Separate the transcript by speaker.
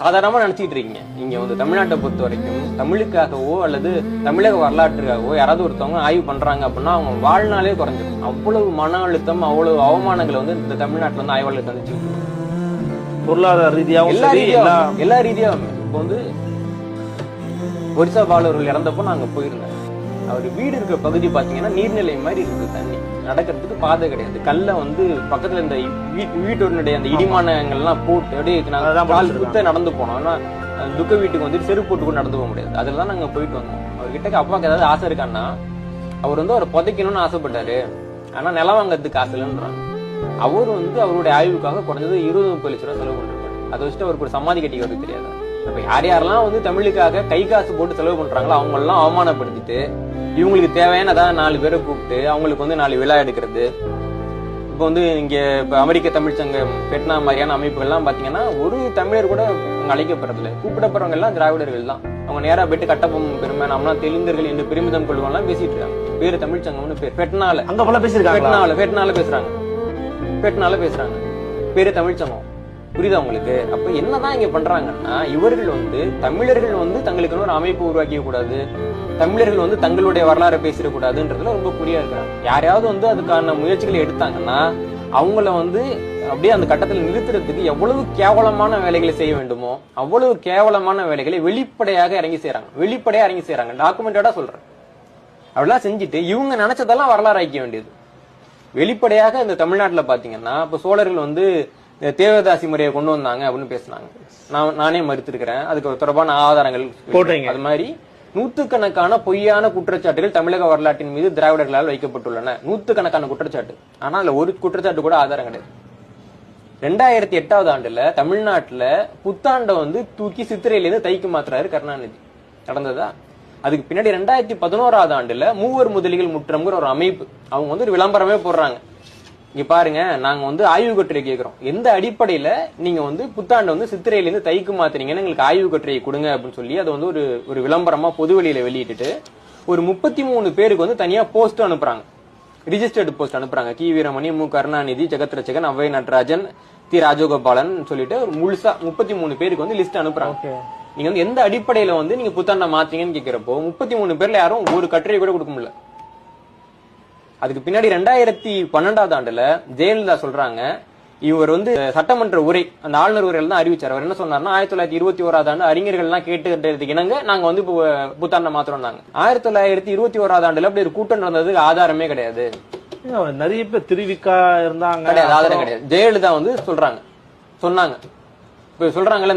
Speaker 1: சாதாரணமா நினைச்சிட்டு இருக்கீங்க. இங்க வந்து தமிழ்நாட்டை பொறுத்த வரைக்கும் தமிழுக்காகவோ அல்லது தமிழக வரலாற்றுக்காகவோ யாராவது ஒருத்தவங்க ஆய்வு பண்றாங்க அப்படின்னா அவங்க வாழ்நாளே குறைஞ்சிடும் அவ்வளவு மன அழுத்தம் அவ்வளவு அவமானங்களை வந்து இந்த தமிழ்நாட்டுல வந்து ஆய்வாளர் சந்திச்சு
Speaker 2: பொருளாதார ரீதியாகவும்
Speaker 1: எல்லா
Speaker 2: சரி எல்லா
Speaker 1: ரீதியாவும். இப்போ வந்து ஒரிசா பாலவர்கள் இறந்தப்போ நாங்க போயிருந்தேன் அவர் வீடு இருக்கிற பகுதி பாத்தீங்கன்னா நீர்நிலை மாதிரி இருக்குது தண்ணி. நடக்கிறதுக்கு பாதை கிடையாது. கல்ல வந்து பக்கத்துல இந்த வீ- வீட்டோருடைய அந்த இடிமானங்கள்லாம் போட்டு அப்படியே நாங்க
Speaker 2: அதான்
Speaker 1: கால். குத்த நடந்து போனோம். ஆனா அந்த துக்க வீட்டுக்கு வந்து செருப்பு போட்டு கூட நடந்து போக முடியாது. அதுல தான் நாங்க போயிட்டு வந்தோம். அவர்கிட்ட அப்பாவுக்கு ஏதாவது ஆசை இருக்கான்னா அவர் வந்து அவரை புதைக்கணும்னு ஆசைப்பட்டாரு. ஆனா நிலம் வாங்குறதுக்கு ஆசை இல்லைன்றாங்க. அவர் வந்து அவருடைய ஆய்வுக்காக குறைஞ்சது இருபது முப்பது லட்ச ரூபா செலவு பண்ணிருப்பாரு. அதை வச்சுட்டு அவருக்கு ஒரு சமாதி கட்டிக்கிறது தெரியாது. அப்ப யார் யாரெல்லாம் வந்து தமிழுக்காக கை காசு போட்டு செலவு பண்றாங்களோ அவங்க எல்லாம் அவமானப்படுத்திட்டு இவங்களுக்கு தேவையான நாலு பேரை கூப்பிட்டு அவங்களுக்கு வந்து நாலு விழா எடுக்கிறது. இப்போ வந்து இங்க இப்ப அமெரிக்க தமிழ் சங்கம் பெட்னா மாதிரியான அமைப்புகள்லாம் பாத்தீங்கன்னா ஒரு தமிழர் கூட அங்க அழைக்கப்படுறதில்ல. கூப்பிடப்படுறவங்க எல்லாம் திராவிடர்கள் தான். அவங்க நேரா போயிட்டு கட்டபொம்மன் பெருமை நம்மளாம் தெலுங்கர்கள் என்று பெருமிதம் கொள்வோம்லாம் பேசிட்டு இருக்காங்க. பேரு தமிழ் சங்கம்னு பேர் பெட்னால
Speaker 2: அங்க போல பேசியிருக்காங்களா?
Speaker 1: பெட்னால பெட்னால பேசுறாங்க. பெட்னால பேசுறாங்க. பேரு தமிழ் சங்கம். புரியுதா உங்களுக்கு? அப்ப என்னதான் இங்க பண்றாங்கன்னா இவர்கள் வந்து தமிழர்கள் வந்து தங்களுக்கு ஒரு அமைப்பு உருவாக்கிக்க கூடாது. தமிழர்கள் வந்து தங்களுடைய வரலாறு பேசிடக்கூடாதுன்றதுல ரொம்ப புரியா இருக்கிறாங்க. யாரையாவது வந்து அதுக்கான முயற்சிகளை எடுத்தாங்கன்னா அவங்கள வந்து அப்படியே அந்த கட்டத்தில் நிறுத்துறதுக்கு எவ்வளவு கேவலமான வேலைகளை செய்ய வேண்டுமோ அவ்வளவு கேவலமான வேலைகளை வெளிப்படையாக இறங்கி செய்யறாங்க வெளிப்படையா இறங்கி செய்யறாங்க டாக்குமெண்டடா சொல்றேன். அப்படிலாம் செஞ்சுட்டு இவங்க நினைச்சதெல்லாம் வரலாறு ஆக்கிக்க வேண்டியது. வெளிப்படையாக இந்த தமிழ்நாட்டுல பாத்தீங்கன்னா இப்ப சோழர்கள் வந்து தேவதாசி முறையை கொண்டு வந்தாங்க அப்படின்னு பேசுனாங்க. நான் நானே மறுத்திருக்கிறேன். அதுக்கு தொடர்பான ஆதாரங்கள்
Speaker 2: போடுறீங்க.
Speaker 1: அது மாதிரி நூத்துக்கணக்கான பொய்யான குற்றச்சாட்டுகள் தமிழக வரலாற்றின் மீது திராவிடர்களால் வைக்கப்பட்டுள்ளன. நூத்துக்கணக்கான குற்றச்சாட்டு. ஆனா அதுல ஒரு குற்றச்சாட்டு கூட ஆதாரம் கிடையாது. ரெண்டாயிரத்தி எட்டாவது ஆண்டுல தமிழ்நாட்டுல புத்தாண்டை வந்து தூக்கி சித்திரையில இருந்து தைக்கு மாத்துறாரு கருணாநிதி. நடந்ததா? அதுக்கு பின்னாடி ரெண்டாயிரத்தி பதினோராவது ஆண்டுல மூவர் முதலிகள் முற்றம்ங்கிற ஒரு அமைப்பு. அவங்க வந்து ஒரு விளம்பரமே போடுறாங்க. இங்க பாருங்க நாங்க வந்து ஆய்வு கட்டுரை கேக்குறோம். எந்த அடிப்படையில நீங்க வந்து புத்தாண்டு வந்து சித்திரையில இருந்து தைக்கு மாத்துறீங்கன்னு எங்களுக்கு ஆய்வு கட்டுரையை கொடுங்க அப்படின்னு சொல்லி அதை வந்து ஒரு ஒரு விளம்பரமா பொதுவெளியில வெளியிட்டுட்டு ஒரு முப்பத்தி மூணு பேருக்கு வந்து தனியா போஸ்ட் அனுப்புறாங்க. ரிஜிஸ்டர்டு போஸ்ட் அனுப்புறாங்க. கி. வீரமணி மு. கருணாநிதி ஜெகத் ரச்சகன் அவ்வை நடராஜன் தி. ராஜகோபாலன் சொல்லிட்டு ஒரு முழுசா முப்பத்தி மூணு பேருக்கு வந்து லிஸ்ட் அனுப்புறாங்க. நீங்க வந்து எந்த அடிப்படையில வந்து நீங்க புத்தாண்டை மாத்தீங்கன்னு கேக்குறப்போ முப்பத்தி மூணு பேர்ல யாரும் ஒரு கட்டுரை கூட கொடுக்க முடியல. அதுக்கு பின்னாடி ரெண்டாயிரத்தி பன்னெண்டாவது ஆண்டுல ஜெயலலிதா சொல்றாங்க இவர் வந்து சட்டமன்ற உரை அந்த ஆளுநர் உரையில தான் அறிவிச்சார். அவர் என்ன சொன்னார்னா ஆயிரத்தி தொள்ளாயிரத்தி இருபத்தி ஓராவது ஆண்டு அறிஞர்கள் எல்லாம் கேட்டுக்கிட்டதுக்கு இணங்க நாங்க வந்து புத்தாண்டை மாத்திரம் ஆயிரத்தி தொள்ளாயிரத்தி இருபத்தி ஓராவது ஆண்டுல அப்படி ஒரு கூட்டம் நடந்ததுக்கு ஆதாரமே கிடையாது.
Speaker 2: நிறைய பேர் திருவிக்கா இருந்தாங்க.
Speaker 1: கிடையாது ஆதாரம் கிடையாது. ஜெயலலிதா வந்து சொல்றாங்க. சொன்னாங்க. இப்ப சொல்றாங்கல்ல